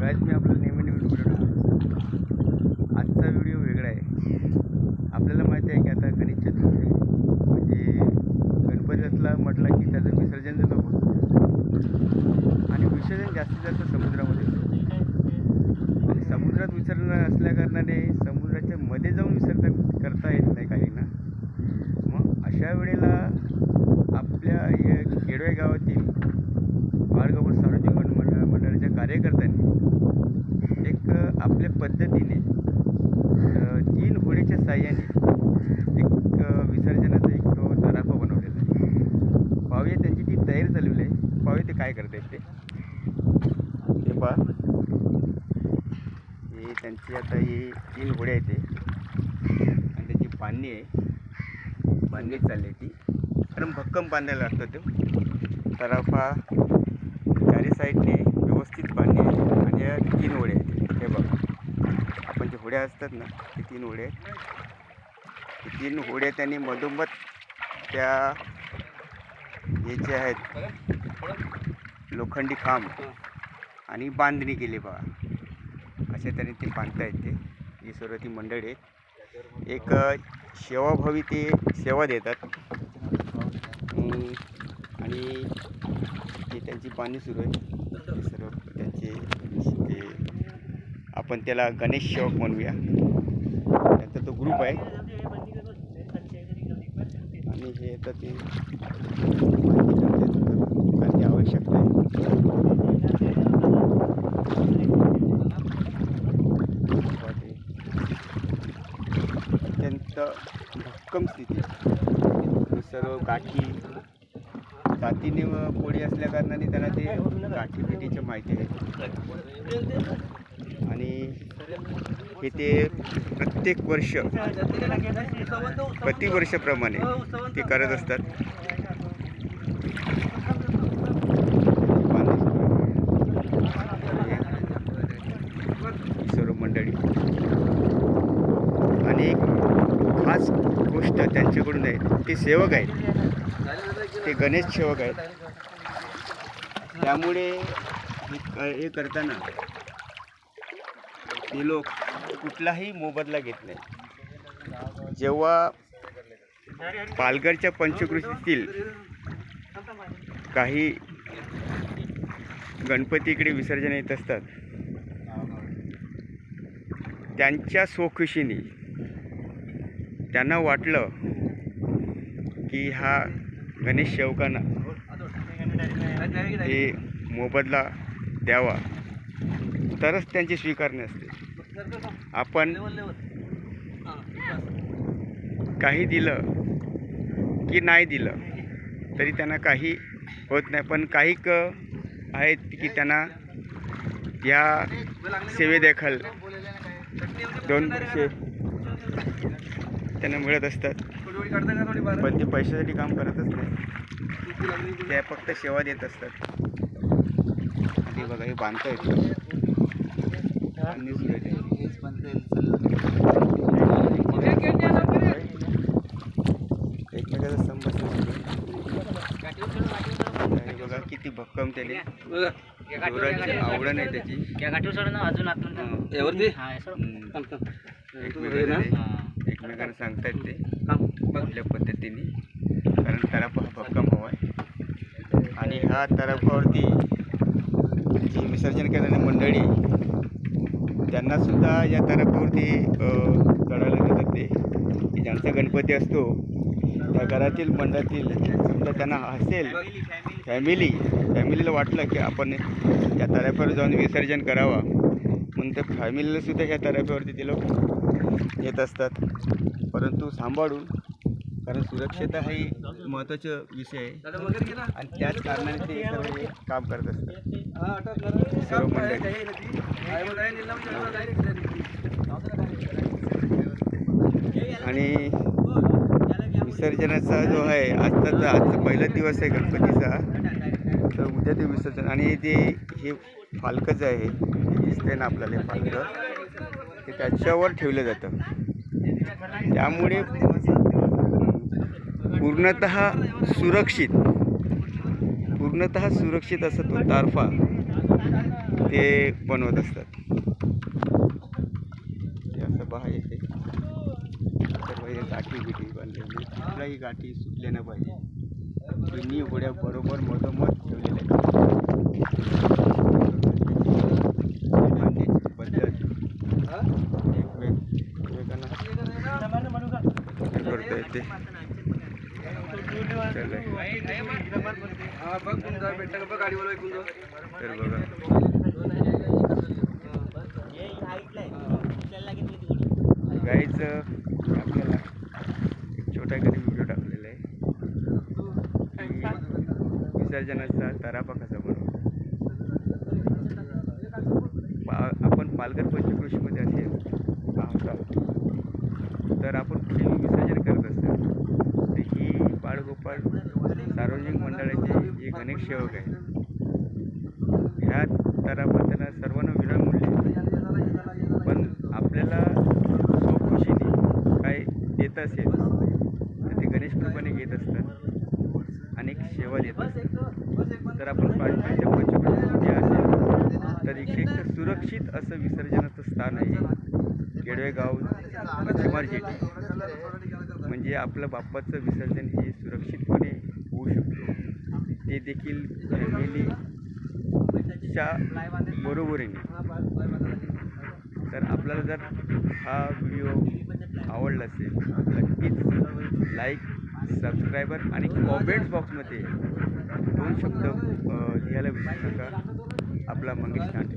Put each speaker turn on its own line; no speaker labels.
Guys मी आपला नेहमी नेहमी व्हिडिओ आजचा व्हिडिओ वेगळा आहे. आपल्याला माहिती आहे की आता गणेश चतुर्थी म्हणजे गणपती म्हटलं की त्याचं विसर्जन जर आणि विसर्जन जास्तीत जास्त समुद्रामध्ये होतं. समुद्रात विसर्जन असल्याकारणाने समुद्राच्या मध्ये जाऊन विसर्जन करता येत नाही काहींना. मग अशा वेळेला आपल्या या खेडवे गावातील पद्धतीने तीन होडीच्या साह्याने एक विसर्जनाचा एक तराफा बनवलेला आहे. पाहूया त्यांची ती तयारी चालवली आहे. पाहूया ते काय करत आहेत ते. हे पहा. हे त्यांची आता ही तीन होड्या आहेत ते. आणि त्याची बांधणी आहे. बांधणी चालली आहे ती. कारण भक्कम बांधायला लागतं ते. तराफा चारी साईडने व्यवस्थित बांधणी आहे. आणि या तीन होड्या आहेत. हे बघा. आपण जे होड्या असतात ना ते तीन होडे आहेत. ते तीन होड्या त्यांनी मधोमध त्या हे जे आहेत लोखंडी खांब आणि बांधणी केली बघा. अशा तऱ्हेने ते बांधतायत ते ही सर्व ती मंडळी आहेत. एक सेवाभावी ते सेवा देतात. आणि ते त्यांची पाणी सुरू आहे ते सर्व त्यांचे ते आपण त्याला गणेश शेवक म्हणूया. नंतर तो ग्रुप आहे. आणि हे आता ते कारण आवश्यक आवश्यकता आहे. ते अत्यंत भक्कम स्थिती. आहे. सर्व गाठी जातीने पोळी असल्या कारणाने त्यांना ते गाठी पेटीची माहिती आहे. आणि इथे प्रत्येक वर्ष प्रतिवर्षाप्रमाणे ते करत असतात. सर्व मंडळी. आणि एक खास गोष्ट त्यांच्याकडून आहे ते सेवक आहेत. ते गणेश सेवक आहेत. त्यामुळे हे करताना ते लोक कुठलाही मोबदला घेत नाही. जेव्हा पालघरच्या पंचकृषीतील काही गणपती इकडे विसर्जन येत असतात त्यांच्या स्वखुशीने त्यांना वाटलं की हा गणेश शेवकांना हे मोबदला द्यावा. तरच त्यांची स्वीकारणे असते. आपण काही दिलं की नाही दिलं तरी त्यांना काही होत नाही. पण काही क आहेत की त्यांना या सेवेदेखल दोन पैसे त्यांना मिळत असतात. पण ते पैशासाठी काम करतच नाही. ते फक्त सेवा देत असतात. बघा हे बांधता येतं. एकमेकाचा संभाषण सुरू आहे. बघा किती भक्कम त्याने जोराची आवड आहे त्याची
या गाठीवर सोडून अजून आतून
एकमेकांना ते- एकमेकांना सांगतायत ते आपल्या पद्धतीने कारण तराफ हा भक्कम हवा आहे आणि ह्या तराफावरती जी विसर्जन करणारी मंडळी त्यांनासुद्धा या तराफावरती चढायला देतात ते. ज्यांचा गणपती असतो त्या घरातील मंडळातील समजा त्यांना असेल फॅमिली फॅमिलीला वाटलं की आपण या तराफ्यावर जाऊन विसर्जन करावा. म्हणून त्या फॅमिलीलासुद्धा ह्या तराफ्यावरती ते लोक येत असतात. परंतु सांभाळून कारण सुरक्षता हा एक महत्त्वाचा विषय आहे. आणि त्याच कारणाने ते सर्व हे काम करत असतात. सर्व मंडळी. आणि विसर्जनाचा जो आहे आजचा आजचा पहिला दिवस आहे गणपतीचा. तर उद्या ते विसर्जन. आणि ते हे फालकं जे आहे दिसतंय ना आपल्याला फालकं ते त्याच्यावर ठेवलं जातं. त्यामुळे पूर्णत सुरक्षित. पूर्णत सुरक्षित असं तो तारफा ते बनवत असतात. ते असं पहा येते. सर्व हे गाठी बिठी बांधलेली कुठलाही गाठी सुटल्या नाही पाहिजे तिन्ही होड्या बरोबर मधोमध ठेवलेल्या बांधण्याची पद्धत एकमेकांना करता येते. तर बघा गाईचं आपल्याला छोट्या छोटा घरी व्हिडिओ टाकलेला आहे विसर्जनाचा तरापा कसा बनवतो पा आपण पालघर पंचकृषीमध्ये असेल पाहतात तर आपण कुठेही विसर्जन करत असतो तर ही बाळगोपाळ सार्वजनिक मंडळाचे जे गणेश सेवक आहेत ह्या तरापा त्यांना सर्वांना विनामूल्य पण आपल्याला स्वखुशीने काय देत असेल तर ते गणेश कृपाने घेत असतात अनेक सेवा देत असतात. तर आपण पालखीच्या पंचकृषीमध्ये असेल तर इथे एक सुरक्षित असं विसर्जनाचं स्थान आहे. गेडवेगाव मच्छीमार जेटी म्हणजे आपलं बाप्पाचं विसर्जन हे सुरक्षितपणे होऊ शकतो. ते देखील फॅमिलीच्या बरोबरीने. तर आपल्याला जर हा व्हिडिओ आवडला असेल नक्कीच लाईक सबस्क्रायबर आणि कॉमेंट्स बॉक्समध्ये दोन शब्द लिहायला विसरू नका. आपला मंगेश कांडे